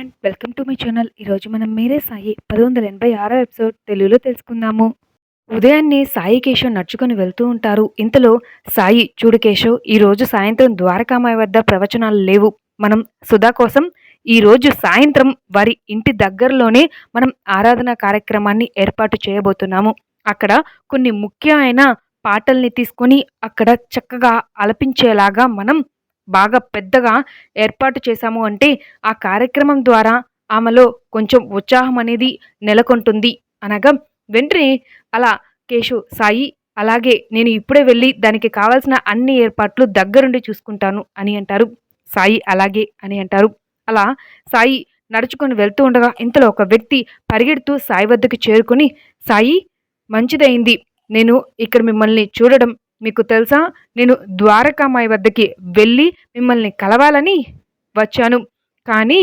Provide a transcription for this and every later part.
And welcome to my channel ఈరోజు మనం మీరే సాయి పది వందల ఎనభై ఆరో ఎపిసోడ్ తెలుగులో తెలుసుకుందాము. ఉదయాన్నే సాయి కేశవ్ నడుచుకొని వెళ్తూ ఉంటారు. ఇంతలో సాయి చూడు కేశవ్ ఈరోజు సాయంత్రం ద్వారకామాయ వద్ద ప్రవచనాలు లేవు. మనం సుధా కోసం ఈరోజు సాయంత్రం వారి ఇంటి దగ్గరలోనే మనం ఆరాధన కార్యక్రమాన్ని ఏర్పాటు చేయబోతున్నాము. అక్కడ కొన్ని ముఖ్యమైన పాటల్ని తీసుకొని అక్కడ చక్కగా అలపించేలాగా మనం బాగా పెద్దగా ఏర్పాటు చేశాము అంటే ఆ కార్యక్రమం ద్వారా ఆమెలో కొంచెం ఉత్సాహం అనేది నెలకొంటుంది. అనగా వెంటనే అలా కేశు సాయి అలాగే నేను ఇప్పుడే వెళ్ళి దానికి కావాల్సిన అన్ని ఏర్పాట్లు దగ్గరుండి చూసుకుంటాను అని అంటారు. సాయి అలాగే అని అంటారు. అలా సాయి నడుచుకొని వెళ్తూ ఉండగా ఇంతలో ఒక వ్యక్తి పరిగెడుతూ సాయి వద్దకు చేరుకొని సాయి మంచిదైంది. నేను ఇక్కడ మిమ్మల్ని చూడడం మీకు తెలుసా? నేను ద్వారకామాయి వద్దకి వెళ్ళి మిమ్మల్ని కలవాలని వచ్చాను. కానీ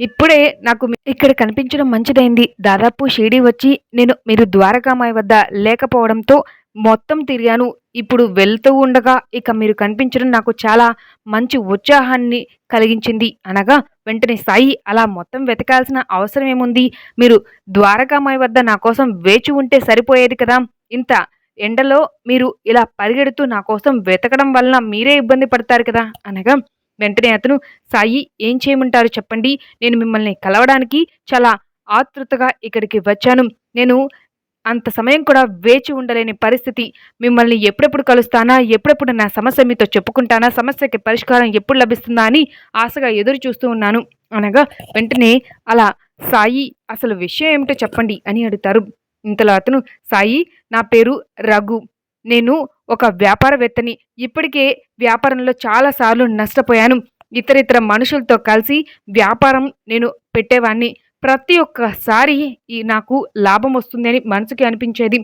ఇప్పుడే నాకు ఇక్కడ కనిపించడం మంచిదైంది. దాదాపు షిరిడి వచ్చి నేను మీరు ద్వారకామాయి వద్ద లేకపోవడంతో మొత్తం తిరిగాను. ఇప్పుడు వెళ్తూ ఉండగా ఇక మీరు కనిపించడం నాకు చాలా మంచి ఉత్సాహాన్ని కలిగించింది. అనగా వెంటనే సాయి అలా మొత్తం వెతకాల్సిన అవసరం ఏముంది? మీరు ద్వారకామాయి వద్ద నా కోసం వేచి ఉంటే సరిపోయేది కదా? ఇంత ఎండలో మీరు ఇలా పరిగెడుతూ నా కోసం వెతకడం వలన మీరే ఇబ్బంది పడతారు కదా? అనగా వెంటనే అతను సాయి ఏం చేయమంటారు చెప్పండి. నేను మిమ్మల్ని కలవడానికి చాలా ఆతృతగా ఇక్కడికి వచ్చాను. నేను అంత సమయం కూడా వేచి ఉండలేని పరిస్థితి. మిమ్మల్ని ఎప్పుడెప్పుడు కలుస్తానా? ఎప్పుడెప్పుడు నా సమస్య మీతో చెప్పుకుంటానా? సమస్యకి పరిష్కారం ఎప్పుడు లభిస్తుందా? అని ఆశగా ఎదురు చూస్తూ ఉన్నాను. అనగా వెంటనే అలా సాయి అసలు విషయం ఏమిటో చెప్పండి అని అడుగుతారు. ఇంతలో అతను సాయి నా పేరు రఘు. నేను ఒక వ్యాపారవేత్తని. ఇప్పటికే వ్యాపారంలో చాలాసార్లు నష్టపోయాను. ఇతర ఇతర మనుషులతో కలిసి వ్యాపారం నేను పెట్టేవాడిని ప్రతి ఒక్కసారి ఈ నాకు లాభం వస్తుందని మనసుకి అనిపించేది.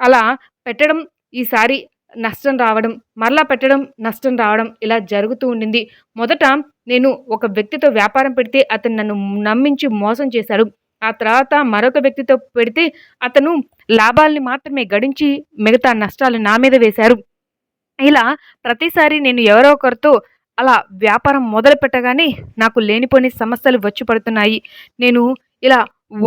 అలా పెట్టడం ఈసారి నష్టం రావడం మరలా పెట్టడం నష్టం రావడం ఇలా జరుగుతూ ఉండింది. మొదట నేను ఒక వ్యక్తితో వ్యాపారం పెడితే అతను నన్ను నమ్మించి మోసం చేశాడు. ఆ తర్వాత మరొక వ్యక్తితో పెడితే అతను లాభాల్ని మాత్రమే గడించి మిగతా నష్టాలు నా మీద వేశారు. ఇలా ప్రతిసారి నేను ఎవరో ఒకరితో అలా వ్యాపారం మొదలు పెట్టగానే నాకు లేనిపోని సమస్యలు వచ్చి పడుతున్నాయి. నేను ఇలా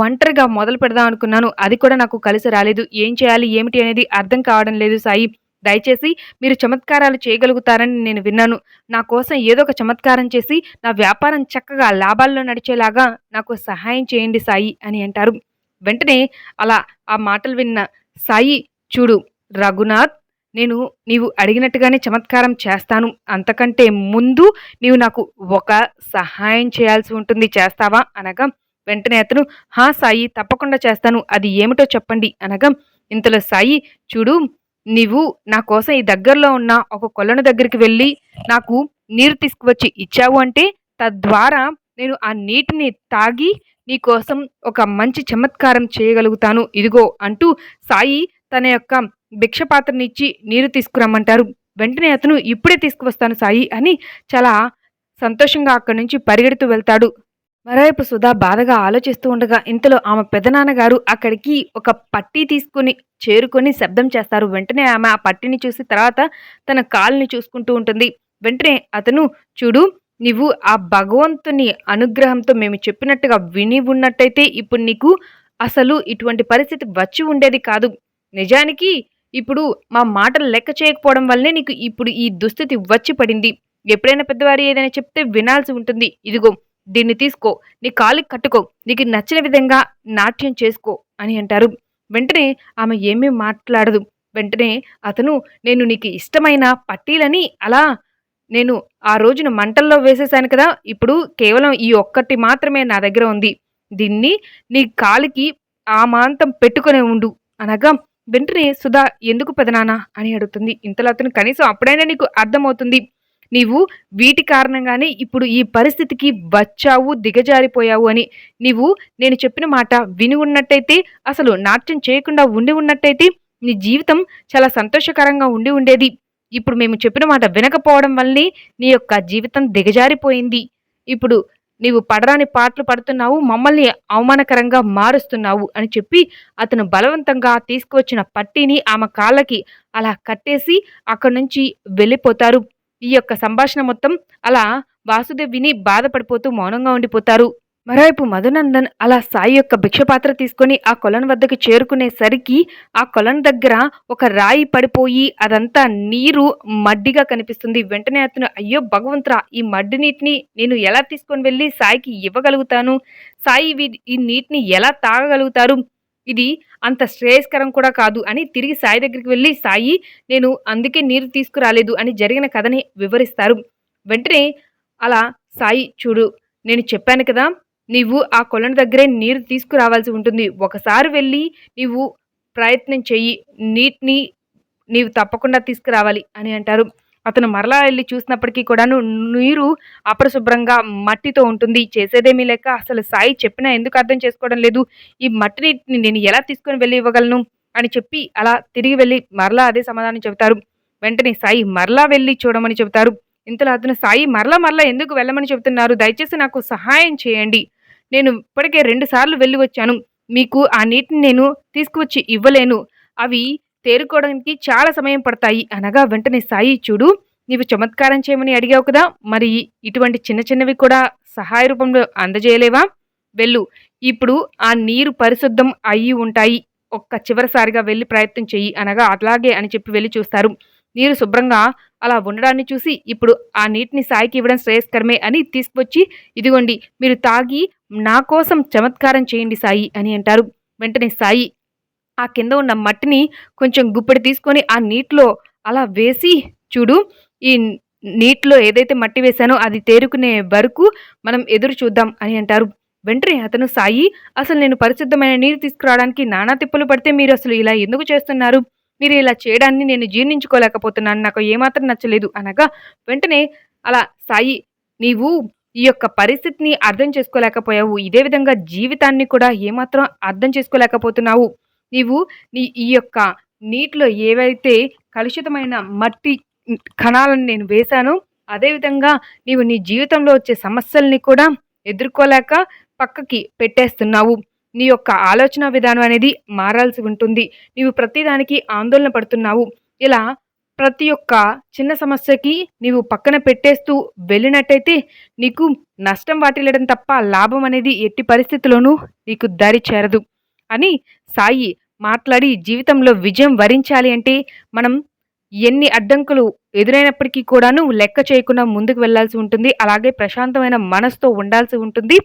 ఒంటరిగా మొదలు పెడదాం అనుకున్నాను. అది కూడా నాకు కలిసి రాలేదు. ఏం చేయాలి? ఏమిటి అనేది అర్థం కావడం లేదు సాయి. దయచేసి మీరు చమత్కారాలు చేయగలుగుతారని నేను విన్నాను. నా కోసం ఏదో ఒక చమత్కారం చేసి నా వ్యాపారం చక్కగా లాభాల్లో నడిచేలాగా నాకు సహాయం చేయండి సాయి అని అంటారు. వెంటనే అలా ఆ మాటలు విన్న సాయి చూడు రఘునాథ్ నేను నీవు అడిగినట్టుగానే చమత్కారం చేస్తాను. అంతకంటే ముందు నీవు నాకు ఒక సహాయం చేయాల్సి ఉంటుంది. చేస్తావా? అనగా వెంటనే అతను హా సాయి తప్పకుండా చేస్తాను. అది ఏమిటో చెప్పండి. అనగా ఇంతలో సాయి చూడు నీవు నా కోసం ఈ దగ్గరలో ఉన్న ఒక కొలను దగ్గరికి వెళ్ళి నాకు నీరు తీసుకువచ్చి ఇచ్చావు అంటే తద్వారా నేను ఆ నీటిని తాగి నీ కోసం ఒక మంచి చమత్కారం చేయగలుగుతాను. ఇదిగో అంటూ సాయి తన యొక్క భిక్షపాత్రనిచ్చి నీరు తీసుకురమ్మంటారు. వెంటనే అతను ఇప్పుడే తీసుకువస్తాను సాయి అని చాలా సంతోషంగా అక్కడి నుంచి పరిగెడుతూ వెళ్తాడు. మరోవైపు సుధా బాధగా ఆలోచిస్తూ ఉండగా ఇంతలో ఆమె పెదనాన్నగారు అక్కడికి ఒక పట్టీ తీసుకుని చేరుకొని శబ్దం చేస్తారు. వెంటనే ఆమె ఆ పట్టిని చూసి తర్వాత తన కాలుని చూసుకుంటూ ఉంటుంది. వెంటనే అతను చూడు నీవు ఆ భగవంతుని అనుగ్రహంతో మేము చెప్పినట్టుగా విని ఉన్నట్టయితే ఇప్పుడు నీకు అసలు ఇటువంటి పరిస్థితి వచ్చి ఉండేది కాదు. నిజానికి ఇప్పుడు మా మాటలు లెక్క చేయకపోవడం వల్లే నీకు ఇప్పుడు ఈ దుస్థితి వచ్చి పడింది. ఎప్పుడైనా పెద్దవారు ఏదైనా చెప్తే వినాల్సి ఉంటుంది. ఇదిగో దీన్ని తీసుకో నీ కాలికి కట్టుకో నీకు నచ్చిన విధంగా నాట్యం చేసుకో అని అంటారు. వెంటనే ఆమె ఏమీ మాట్లాడదు. వెంటనే అతను నేను నీకు ఇష్టమైన పట్టీలని అలా నేను ఆ రోజున మంటల్లో వేసేసాను కదా ఇప్పుడు కేవలం ఈ ఒక్కటి మాత్రమే నా దగ్గర ఉంది. దీన్ని నీ కాలికి ఆ మాంతం పెట్టుకునే ఉండు. అనగా వెంటనే సుధా ఎందుకు పెదనానా అని అడుగుతుంది. ఇంతలో అతను కనీసం అప్పుడైనా నీకు అర్థమవుతుంది. నీవు వీటి కారణంగానే ఇప్పుడు ఈ పరిస్థితికి వచ్చావు దిగజారిపోయావు అని. నీవు నేను చెప్పిన మాట విని ఉన్నట్టయితే అసలు నాట్యం చేయకుండా ఉండి ఉన్నట్టయితే నీ జీవితం చాలా సంతోషకరంగా ఉండి ఉండేది. ఇప్పుడు మేము చెప్పిన మాట వినకపోవడం వల్లే నీ యొక్క జీవితం దిగజారిపోయింది. ఇప్పుడు నీవు పడరాని పాటలు పడుతున్నావు మమ్మల్ని అవమానకరంగా మారుస్తున్నావు అని చెప్పి అతను బలవంతంగా తీసుకువచ్చిన పట్టీని ఆమె కాళ్ళకి అలా కట్టేసి అక్కడి నుంచి వెళ్ళిపోతారు. ఈ యొక్క సంభాషణ మొత్తం అలా వాసుదేవ్ విని బాధపడిపోతూ మౌనంగా ఉండిపోతారు. మరోవైపు మధునందన్ అలా సాయి యొక్క భిక్ష పాత్ర తీసుకొని ఆ కొలను వద్దకు చేరుకునేసరికి ఆ కొలను దగ్గర ఒక రాయి పడిపోయి అదంతా నీరు మడ్డిగా కనిపిస్తుంది. వెంటనే అతను అయ్యో భగవంతురా ఈ మడ్డి నీటిని నేను ఎలా తీసుకొని వెళ్ళి సాయికి ఇవ్వగలుగుతాను? సాయి వీ- ఈ నీటిని ఎలా తాగగలుగుతారు? ఇది అంత శ్రేయస్కరం కూడా కాదు అని తిరిగి సాయి దగ్గరికి వెళ్ళి సాయి నేను అందుకే నీరు తీసుకురాలేదు అని జరిగిన కథని వివరిస్తారు. వెంటనే అలా సాయి చూడు నేను చెప్పాను కదా నీవు ఆ కొలను దగ్గరే నీరు తీసుకురావాల్సి ఉంటుంది. ఒకసారి వెళ్ళి నీవు ప్రయత్నం చెయ్యి. నీటిని నీవు తప్పకుండా తీసుకురావాలి అని అంటారు. అతను మరలా వెళ్ళి చూసినప్పటికీ కూడాను నీరు అపరిశుభ్రంగా మట్టితో ఉంటుంది. చేసేదేమీ లేక అసలు సాయి చెప్పినా ఎందుకు అర్థం చేసుకోవడం లేదు. ఈ మట్టి నీటిని నేను ఎలా తీసుకొని వెళ్ళి ఇవ్వగలను అని చెప్పి అలా తిరిగి వెళ్ళి మరలా అదే సమాధానం చెబుతారు. వెంటనే సాయి మరలా వెళ్ళి చూడమని చెబుతారు. ఇంతలో అతను సాయి మరలా మరలా ఎందుకు వెళ్ళమని చెబుతున్నారు? దయచేసి నాకు సహాయం చేయండి. నేను ఇప్పటికే రెండు సార్లు వెళ్ళి వచ్చాను. మీకు ఆ నీటిని నేను తీసుకువచ్చి ఇవ్వలేను. అవి తేరుకోవడానికి చాలా సమయం పడతాయి. అనగా వెంటనే సాయి చూడు నీవు చమత్కారం చేయమని అడిగావు కదా మరి ఇటువంటి చిన్న చిన్నవి కూడా సహాయ రూపంలో అందజేయలేవా? వెళ్ళు. ఇప్పుడు ఆ నీరు పరిశుద్ధం అయ్యి ఉంటాయి. ఒక్క చివరిసారిగా వెళ్ళి ప్రయత్నం చెయ్యి. అనగా అలాగే అని చెప్పి వెళ్ళి చూస్తారు. నీరు శుభ్రంగా అలా ఉండడాన్ని చూసి ఇప్పుడు ఆ నీటిని సాయికి ఇవ్వడం శ్రేయస్కరమే అని తీసుకువచ్చి ఇదిగోండి మీరు తాగి నా కోసం చమత్కారం చేయండి సాయి అని అంటారు. వెంటనే సాయి ఆ కింద ఉన్న మట్టిని కొంచెం గుప్పెడు తీసుకొని ఆ నీటిలో అలా వేసి చూడు ఈ నీటిలో ఏదైతే మట్టి వేశానో అది తేరుకునే వరకు మనం ఎదురు చూద్దాం అని అంటారు. వెంటనే అతను సాయి అసలు నేను పరిశుద్ధమైన నీరు తీసుకురావడానికి నానా తిప్పలు పడితే మీరు అసలు ఇలా ఎందుకు చేస్తున్నారు? మీరు ఇలా చేయడాన్ని నేను జీర్ణించుకోలేకపోతున్నాను నాకు ఏమాత్రం నచ్చలేదు అనగా వెంటనే అలా సాయి నీవు ఈ యొక్క పరిస్థితిని అర్థం చేసుకోలేకపోయావు. ఇదే విధంగా జీవితాన్ని కూడా ఏమాత్రం అర్థం చేసుకోలేకపోతున్నావు. నీవు నీ ఈ యొక్క నీటిలో ఏవైతే కలుషితమైన మట్టి కణాలను నేను వేశానో అదేవిధంగా నీవు నీ జీవితంలో వచ్చే సమస్యల్ని కూడా ఎదుర్కోలేక పక్కకి పెట్టేస్తున్నావు. నీ యొక్క ఆలోచన విధానం అనేది మారాల్సి ఉంటుంది. నీవు ప్రతిదానికి ఆందోళన పడుతున్నావు. ఇలా ప్రతి ఒక్క చిన్న సమస్యకి నీవు పక్కన పెట్టేస్తూ వెళ్ళినట్టయితే నీకు నష్టం వాటిల్లడం తప్ప లాభం అనేది ఎట్టి పరిస్థితుల్లోనూ నీకు దారి చేరదు అని సాయి మాట్లాడి జీవితంలో విజయం వరించాలి అంటే మనం ఎన్ని అడ్డంకులు ఎదురైనప్పటికీ కూడాను లెక్క చేయకుండా ముందుకు వెళ్ళాల్సి ఉంటుంది. అలాగే ప్రశాంతమైన మనసుతో ఉండాల్సి ఉంటుంది.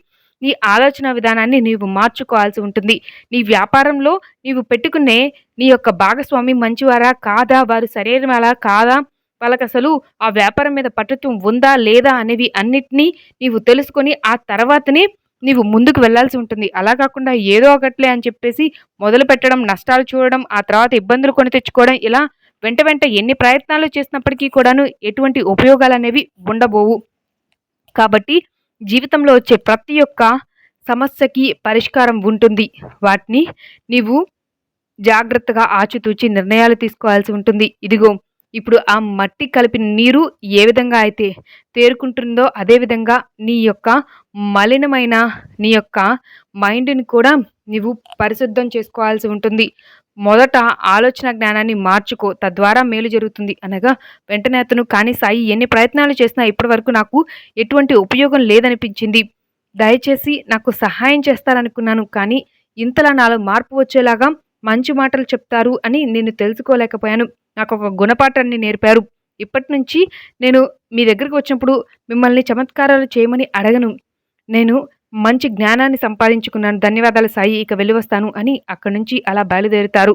నీ ఆలోచన విధానాన్ని నీవు మార్చుకోవాల్సి ఉంటుంది. నీ వ్యాపారంలో నీవు పెట్టుకునే నీ యొక్క భాగస్వామి మంచివారా కాదా? వారు శరీరం అలా కాదా? వాళ్ళకి అసలు ఆ వ్యాపారం మీద పట్టుత్వం ఉందా లేదా? అనేవి అన్నిటినీ నీవు తెలుసుకొని ఆ తర్వాతనే నీవు ముందుకు వెళ్ళాల్సి ఉంటుంది. అలా కాకుండా ఏదో ఒకట్లే అని చెప్పేసి మొదలు పెట్టడం నష్టాలు చూడడం ఆ తర్వాత ఇబ్బందులు కొని తెచ్చుకోవడం ఇలా వెంట వెంట ఎన్ని ప్రయత్నాలు చేసినప్పటికీ కూడాను ఎటువంటి ఉపయోగాలు అనేవి ఉండబోవు. కాబట్టి జీవితంలో వచ్చే ప్రతి ఒక్క సమస్యకి పరిష్కారం ఉంటుంది. వాటిని నీవు జాగ్రత్తగా ఆచితూచి నిర్ణయాలు తీసుకోవాల్సి ఉంటుంది. ఇదిగో ఇప్పుడు ఆ మట్టి కలిపిన నీరు ఏ విధంగా అయితే తేరుకుంటుందో అదేవిధంగా నీ యొక్క మలినమైన నీ యొక్క మైండ్ని కూడా నీవు పరిశుద్ధం చేసుకోవాల్సి ఉంటుంది. మొదట ఆలోచన జ్ఞానాన్ని మార్చుకో. తద్వారా మేలు జరుగుతుంది. అనగా వెంటనే అతను కానీ సాయి ఎన్ని ప్రయత్నాలు చేసినా ఇప్పటి వరకు నాకు ఎటువంటి ఉపయోగం లేదనిపించింది. దయచేసి నాకు సహాయం చేస్తారనుకున్నాను. కానీ ఇంతలా నాలో మార్పు వచ్చేలాగా మంచి మాటలు చెప్తారు అని నేను తెలుసుకోలేకపోయాను. నాకు ఒక గుణపాఠాన్ని నేర్పారు. ఇప్పటి నుంచి నేను మీ దగ్గరికి వచ్చినప్పుడు మిమ్మల్ని చమత్కారాలు చేయమని అడగను. నేను మంచి జ్ఞానాన్ని సంపాదించుకున్నాను. ధన్యవాదాలు సాయి. ఇక వెళ్ళి వస్తాను అని అక్కడి నుంచి అలా బయలుదేరుతారు.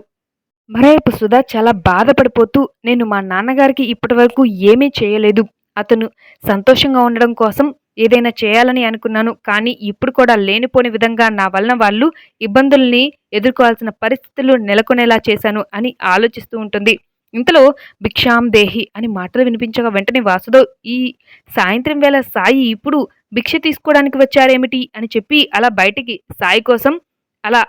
మరోవైపు సుధా చాలా బాధపడిపోతూ నేను మా నాన్నగారికి ఇప్పటి వరకు ఏమీ చేయలేదు. అతను సంతోషంగా ఉండడం కోసం ఏదైనా చేయాలని అనుకున్నాను. కానీ ఇప్పుడు కూడా లేనిపోని విధంగా నా వలన వాళ్ళు ఇబ్బందుల్ని ఎదుర్కోవాల్సిన పరిస్థితులు నెలకొనేలా చేశాను అని ఆలోచిస్తూ ఉంటుంది. ఇంతలో భిక్షాం దేహి అని మాటలు వినిపించగా వెంటనే వాసుదేవ్ ఈ సాయంత్రం వేళ సాయి ఇప్పుడు భిక్ష తీసుకోవడానికి వచ్చారేమిటి అని చెప్పి అలా బయటికి సాయి కోసం అలా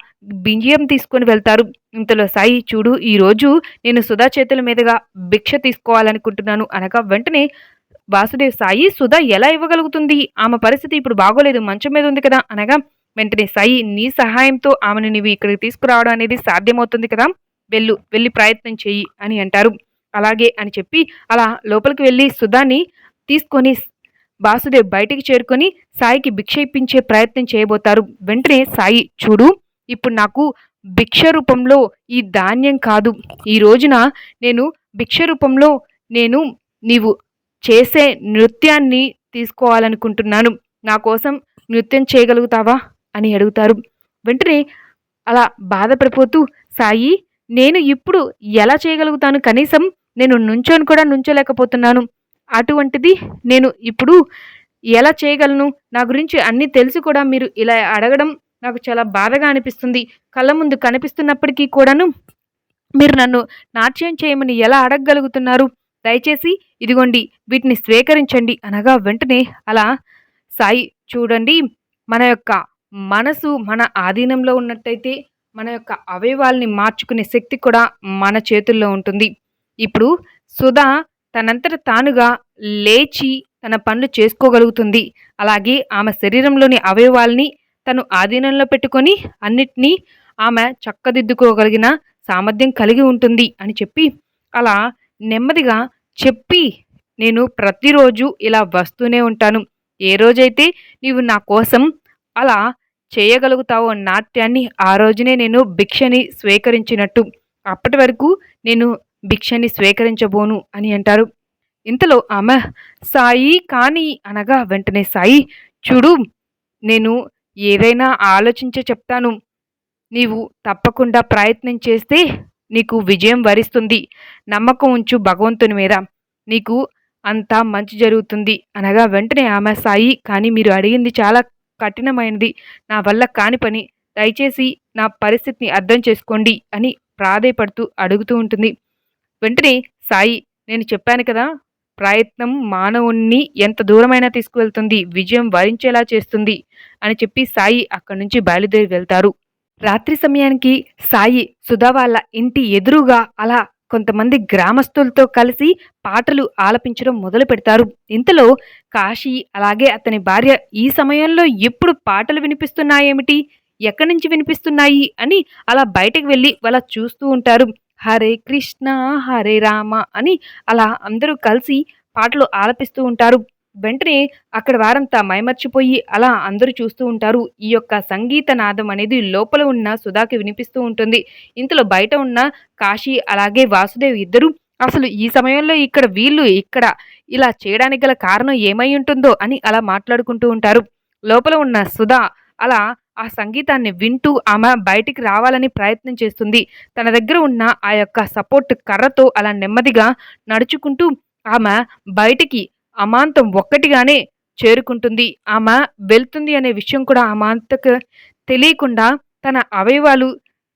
బింజియం తీసుకొని వెళ్తారు. ఇంతలో సాయి చూడు ఈరోజు నేను సుధా చేతుల మీదుగా భిక్ష తీసుకోవాలనుకుంటున్నాను అనగా వెంటనే వాసుదేవ్ సాయి సుధా ఎలా ఇవ్వగలుగుతుంది? ఆమె పరిస్థితి ఇప్పుడు బాగోలేదు మంచం మీద ఉంది కదా అనగా వెంటనే సాయి నీ సహాయంతో ఆమెను నీవు ఇక్కడికి తీసుకురావడం అనేది సాధ్యమవుతుంది కదా? వెళ్ళు వెళ్ళి ప్రయత్నం చెయ్యి అని అంటారు. అలాగే అని చెప్పి అలా లోపలికి వెళ్ళి సుధాని తీసుకొని వాసుదేవ్ బయటికి చేరుకొని సాయికి భిక్ష ఇప్పించే ప్రయత్నం చేయబోతారు. వెంటనే సాయి చూడు ఇప్పుడు నాకు భిక్ష రూపంలో ఈ ధాన్యం కాదు. ఈ రోజున నేను భిక్ష రూపంలో నేను నీవు చేసే నృత్యాన్ని తీసుకోవాలనుకుంటున్నాను. నా కోసం నృత్యం చేయగలుగుతావా? అని అడుగుతారు. వెంటనే అలా బాధపడిపోతూ సాయి నేను ఇప్పుడు ఎలా చేయగలుగుతాను? కనీసం నేను నుంచొని కూడా నుంచోలేకపోతున్నాను. అటువంటిది నేను ఇప్పుడు ఎలా చేయగలను? నా గురించి అన్నీ తెలిసి కూడా మీరు ఇలా అడగడం నాకు చాలా బాధగా అనిపిస్తుంది. కళ్ళ ముందు కనిపిస్తున్నప్పటికీ కూడాను మీరు నన్ను నాట్యం చేయమని ఎలా అడగగలుగుతున్నారు? దయచేసి ఇదిగోండి వీటిని స్వీకరించండి అనగా వెంటనే అలా సాయి చూడండి మన యొక్క మనసు మన ఆధీనంలో ఉన్నట్టయితే మన యొక్క అవయవాల్ని మార్చుకునే శక్తి కూడా మన చేతుల్లో ఉంటుంది. ఇప్పుడు సుధా తనంతట తానుగా లేచి తన పనులు చేసుకోగలుగుతుంది. అలాగే ఆమె శరీరంలోని అవయవాల్ని తను ఆధీనంలో పెట్టుకొని అన్నిటినీ ఆమె చక్కదిద్దుకోగలిగిన సామర్థ్యం కలిగి ఉంటుంది అని చెప్పి అలా నెమ్మదిగా చెప్పి నేను ప్రతిరోజు ఇలా వస్తూనే ఉంటాను. ఏ రోజైతే నీవు నా కోసం అలా చేయగలుగుతావో నాట్యాన్ని ఆ రోజునే నేను భిక్షని స్వీకరించినట్టు. అప్పటి వరకు నేను భిక్షని స్వీకరించబోను అని అంటారు. ఇంతలో ఆమె సాయి కానీ అనగా వెంటనే సాయి చూడు నేను ఏదైనా ఆలోచించే చెప్తాను. నీవు తప్పకుండా ప్రయత్నం చేస్తే నీకు విజయం వరిస్తుంది. నమ్మకం ఉంచు భగవంతుని మీద. నీకు అంతా మంచి జరుగుతుంది. అనగా వెంటనే ఆమె సాయి కానీ మీరు అడిగింది చాలా కఠినమైనది. నా వల్ల కాని పని. దయచేసి నా పరిస్థితిని అర్థం చేసుకోండి అని ప్రాధేయపడుతూ అడుగుతూ ఉంటుంది. వెంటనే సాయి నేను చెప్పాను కదా ప్రయత్నం మానవుణ్ణి ఎంత దూరమైనా తీసుకువెళ్తుంది విజయం వరించేలా చేస్తుంది అని చెప్పి సాయి అక్కడి నుంచి బయలుదేరి వెళ్తారు. రాత్రి సమయానికి సాయి సుధా వాళ్ళ ఇంటి ఎదురుగా అలా కొంతమంది గ్రామస్తులతో కలిసి పాటలు ఆలపించడం మొదలు పెడతారు. ఇంతలో కాశీ అలాగే అతని భార్య ఈ సమయంలో ఎప్పుడు పాటలు వినిపిస్తున్నాయేమిటి? ఎక్కడి నుంచి వినిపిస్తున్నాయి? అని అలా బయటకు వెళ్ళి వాళ్ళ చూస్తూ ఉంటారు. హరే కృష్ణ హరే రామ అని అలా అందరూ కలిసి పాటలు ఆలపిస్తూ ఉంటారు. వెంటనే అక్కడ వారంతా మైమర్చిపోయి అలా అందరూ చూస్తూ ఉంటారు. ఈ యొక్క సంగీత నాదం అనేది లోపల ఉన్న సుధాకి వినిపిస్తూ ఉంటుంది. ఇంతలో బయట ఉన్న కాశీ అలాగే వాసుదేవ్ ఇద్దరు అసలు ఈ సమయంలో ఇక్కడ వీళ్ళు ఇక్కడ ఇలా చేయడానికి గల కారణం ఏమై ఉంటుందో అని అలా మాట్లాడుకుంటూ ఉంటారు. లోపల ఉన్న సుధా అలా ఆ సంగీతాన్ని వింటూ ఆమె బయటికి రావాలని ప్రయత్నం చేస్తుంది. తన దగ్గర ఉన్న ఆ యొక్క సపోర్ట్ కర్రతో అలా నెమ్మదిగా నడుచుకుంటూ ఆమె బయటికి అమాంతం ఒక్కటిగానే చేరుకుంటుంది. ఆమె వెళ్తుంది అనే విషయం కూడా అమాంతకు తెలియకుండా తన అవయవాలు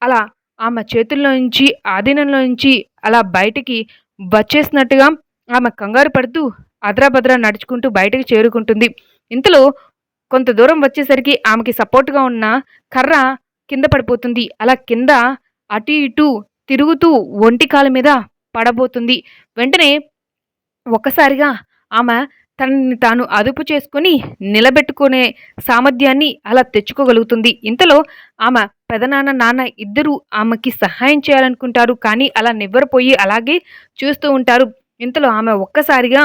అలా ఆమె చేతుల్లో నుంచి ఆధీనంలో నుంచి అలా బయటికి వచ్చేసినట్టుగా ఆమె కంగారు పడుతూ అద్రాభద్రా నడుచుకుంటూ బయటకు చేరుకుంటుంది. ఇంతలో కొంత దూరం వచ్చేసరికి ఆమెకి సపోర్ట్గా ఉన్న కర్ర కింద పడిపోతుంది. అలా కింద అటు ఇటు తిరుగుతూ ఒంటి కాలు మీద పడబోతుంది. వెంటనే ఒక్కసారిగా ఆమె తనని తాను అదుపు చేసుకుని నిలబెట్టుకునే సామర్థ్యాన్ని అలా తెచ్చుకోగలుగుతుంది. ఇంతలో ఆమె పెదనాన్న నాన్న ఇద్దరూ ఆమెకి సహాయం చేయాలనుకుంటారు కానీ అలా నివ్వరపోయి అలాగే చూస్తూ ఉంటారు. ఇంతలో ఆమె ఒక్కసారిగా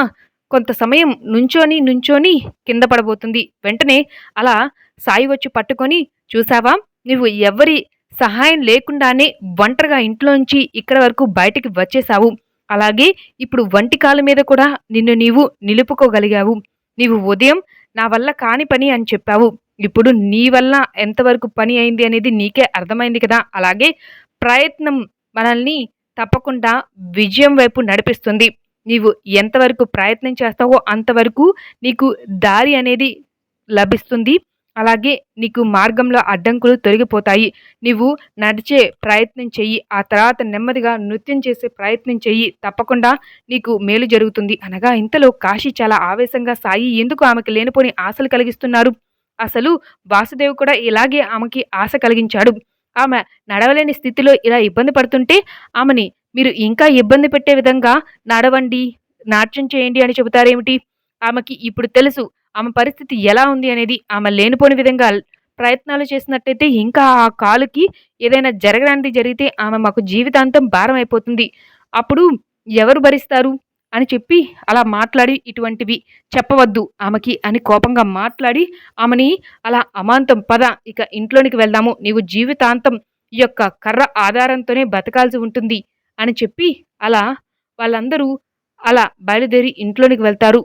కొంత సమయం నుంచోని నుంచోని కింద పడబోతుంది. వెంటనే అలా సాయి వచ్చి పట్టుకొని చూసావా నువ్వు ఎవరి సహాయం లేకుండానే ఒంటరిగా ఇంట్లోంచి ఇక్కడ వరకు బయటికి వచ్చేసావు అలాగే ఇప్పుడు వంటి కాలు మీద కూడా నిన్ను నీవు నిలుపుకోగలిగావు. నీవు ఉదయం నా వల్ల కాని పని అని చెప్పావు. ఇప్పుడు నీ వల్ల ఎంతవరకు పని అయింది అనేది నీకే అర్థమైంది కదా. అలాగే ప్రయత్నం మనల్ని తప్పకుండా విజయం వైపు నడిపిస్తుంది. నీవు ఎంతవరకు ప్రయత్నం చేస్తావో అంతవరకు నీకు దారి అనేది లభిస్తుంది. అలాగే నీకు మార్గంలో అడ్డంకులు తొలగిపోతాయి. నీవు నడిచే ప్రయత్నం చెయ్యి. ఆ తర్వాత నెమ్మదిగా నృత్యం చేసే ప్రయత్నం చెయ్యి. తప్పకుండా నీకు మేలు జరుగుతుంది. అనగా ఇంతలో కాశీ చాలా ఆవేశంగా సాయి ఎందుకు ఆమెకి లేనిపోని ఆశలు కలిగిస్తున్నారు? అసలు వాసుదేవ్ కూడా ఇలాగే ఆమెకి ఆశ కలిగించాడు. ఆమె నడవలేని స్థితిలో ఇలా ఇబ్బంది పడుతుంటే ఆమెని మీరు ఇంకా ఇబ్బంది పెట్టే విధంగా నడవండి. నాట్యం చేయండి అని చెబుతారేమిటి? ఆమెకి ఇప్పుడు తెలుసు ఆమె పరిస్థితి ఎలా ఉంది అనేది ఆమె లేనిపోని విధంగా ప్రయత్నాలు చేసినట్టయితే ఇంకా ఆ కాలుకి ఏదైనా జరగడానికి జరిగితే ఆమె మాకు జీవితాంతం భారం అయిపోతుంది. అప్పుడు ఎవరు భరిస్తారు? అని చెప్పి అలా మాట్లాడి ఇటువంటివి చెప్పవద్దు ఆమెకి అని కోపంగా మాట్లాడి ఆమెని అలా అమాంతం పద ఇక ఇంట్లోనికి వెళ్దాము నీవు జీవితాంతం ఈ యొక్క కర్ర ఆధారంతోనే బతకాల్సి ఉంటుంది అని చెప్పి అలా వాళ్ళందరూ అలా బయలుదేరి ఇంట్లోనికి వెళ్తారు.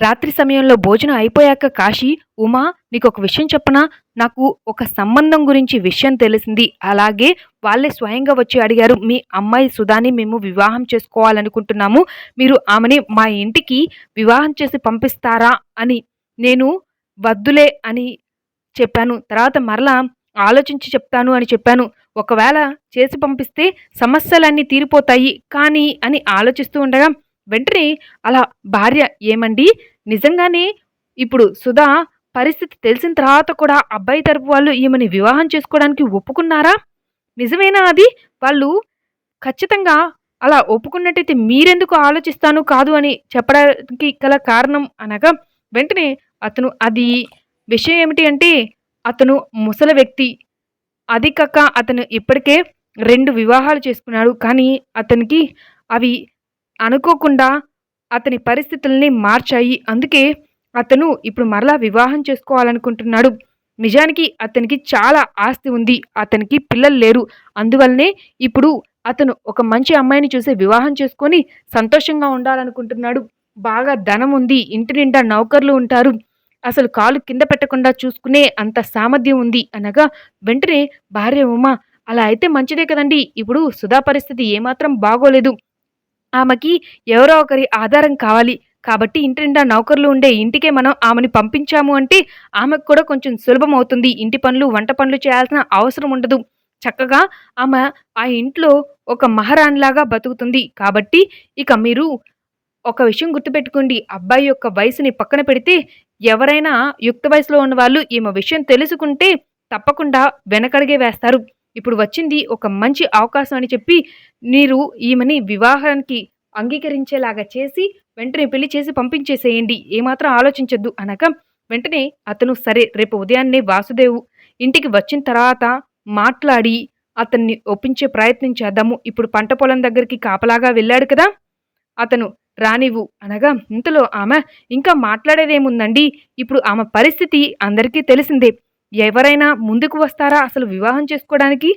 రాత్రి సమయంలో భోజనం అయిపోయాక కాశీ ఉమా నీకు ఒక విషయం చెప్పనా? నాకు ఒక సంబంధం గురించి విషయం తెలిసింది. అలాగే వాళ్ళే స్వయంగా వచ్చి అడిగారు మీ అమ్మాయి సుధాని మేము వివాహం చేసుకోవాలనుకుంటున్నాము. మీరు ఆమెని మా ఇంటికి వివాహం చేసి పంపిస్తారా? అని నేను వద్దులే అని చెప్పాను. తర్వాత మరలా ఆలోచించి చెప్తాను అని చెప్పాను. ఒకవేళ చేసి పంపిస్తే సమస్యలన్నీ తీరిపోతాయి కానీ అని ఆలోచిస్తూ ఉండగా వెంటనే అలా భార్య ఏమండి? నిజంగానే ఇప్పుడు సుధా పరిస్థితి తెలిసిన తర్వాత కూడా అబ్బాయి తరపు వాళ్ళు ఈమెని వివాహం చేసుకోవడానికి ఒప్పుకున్నారా? నిజమేనా అది? వాళ్ళు ఖచ్చితంగా అలా ఒప్పుకున్నట్టయితే మీరెందుకు ఆలోచిస్తాను కాదు అని చెప్పడానికి గల కారణం అనగా వెంటనే అతను అది విషయం ఏమిటి అంటే అతను ముసల వ్యక్తి. అది కాక అతను ఇప్పటికే రెండు వివాహాలు చేసుకున్నాడు. కానీ అతనికి అవి అనుకోకుండా అతని పరిస్థితుల్ని మార్చాయి. అందుకే అతను ఇప్పుడు మరలా వివాహం చేసుకోవాలనుకుంటున్నాడు. నిజానికి అతనికి చాలా ఆస్తి ఉంది. అతనికి పిల్లలు లేరు. అందువల్లనే ఇప్పుడు అతను ఒక మంచి అమ్మాయిని చూసి వివాహం చేసుకొని సంతోషంగా ఉండాలనుకుంటున్నాడు. బాగా ధనం ఉంది. ఇంటి నిండా నౌకర్లు ఉంటారు. అసలు కాలు కింద పెట్టకుండా చూసుకునే అంత సామర్థ్యం ఉంది అనగా వెంటనే భార్య ఉమా అలా అయితే మంచిదే కదండి. ఇప్పుడు సుధా పరిస్థితి ఏమాత్రం బాగోలేదు. ఆమెకి ఎవరో ఒకరి ఆధారం కావాలి. కాబట్టి ఇంటి నిండా నౌకర్లు ఉండే ఇంటికే మనం ఆమెని పంపించాము అంటే ఆమెకు కూడా కొంచెం సులభం అవుతుంది. ఇంటి పనులు వంట పనులు చేయాల్సిన అవసరం ఉండదు. చక్కగా ఆమె ఆ ఇంట్లో ఒక మహారాణిలాగా బతుకుతుంది. కాబట్టి ఇక మీరు ఒక విషయం గుర్తుపెట్టుకోండి. అబ్బాయి యొక్క వయసుని పక్కన పెడితే ఎవరైనా యుక్త వయసులో ఉన్న వాళ్ళు ఈమె విషయం తెలుసుకుంటే తప్పకుండా వెనకడిగే వేస్తారు. ఇప్పుడు వచ్చింది ఒక మంచి అవకాశం అని చెప్పి మీరు ఈమెని వివాహానికి అంగీకరించేలాగా చేసి వెంటనే పెళ్ళి చేసి పంపించేసేయండి. ఏమాత్రం ఆలోచించొద్దు అనగా వెంటనే అతను సరే రేపు ఉదయాన్నే వాసుదేవు ఇంటికి వచ్చిన తర్వాత మాట్లాడి అతన్ని ఒప్పించే ప్రయత్నం చేద్దాము. ఇప్పుడు పంట పొలం దగ్గరికి కాపలాగా వెళ్ళాడు కదా అతను రానివ్వు అనగా ఇంతలో ఆమె ఇంకా మాట్లాడేదేముందండి? ఇప్పుడు ఆమె పరిస్థితి అందరికీ తెలిసిందే. ఎవరైనా ముందుకు వస్తారా అసలు వివాహం చేసుకోవడానికి?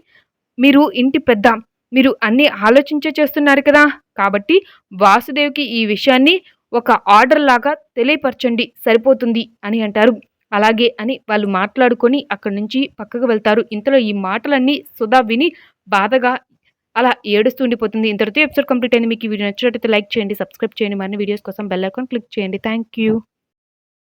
మీరు ఇంటి పెద్ద. మీరు అన్నీ ఆలోచించే చేస్తున్నారు కదా! కాబట్టి వాసుదేవ్కి ఈ విషయాన్ని ఒక ఆర్డర్ లాగా తెలియపరచండి. సరిపోతుంది అని అంటారు. అలాగే అని వాళ్ళు మాట్లాడుకొని అక్కడి నుంచి పక్కకు వెళ్తారు. ఇంతలో ఈ మాటలన్నీ సుధా విని బాధగా అలా ఏడుస్తూ ఉండిపోతుంది. ఇంతటితో ఎపిసోడ్ కంప్లీట్ అయింది. మీకు వీడియో నచ్చినట్టయితే లైక్ చేయండి సబ్స్క్రైబ్ చేయండి. మరిన్ని వీడియోస్ కోసం బెల్ ఐకాన్ క్లిక్ చేయండి. Thank you.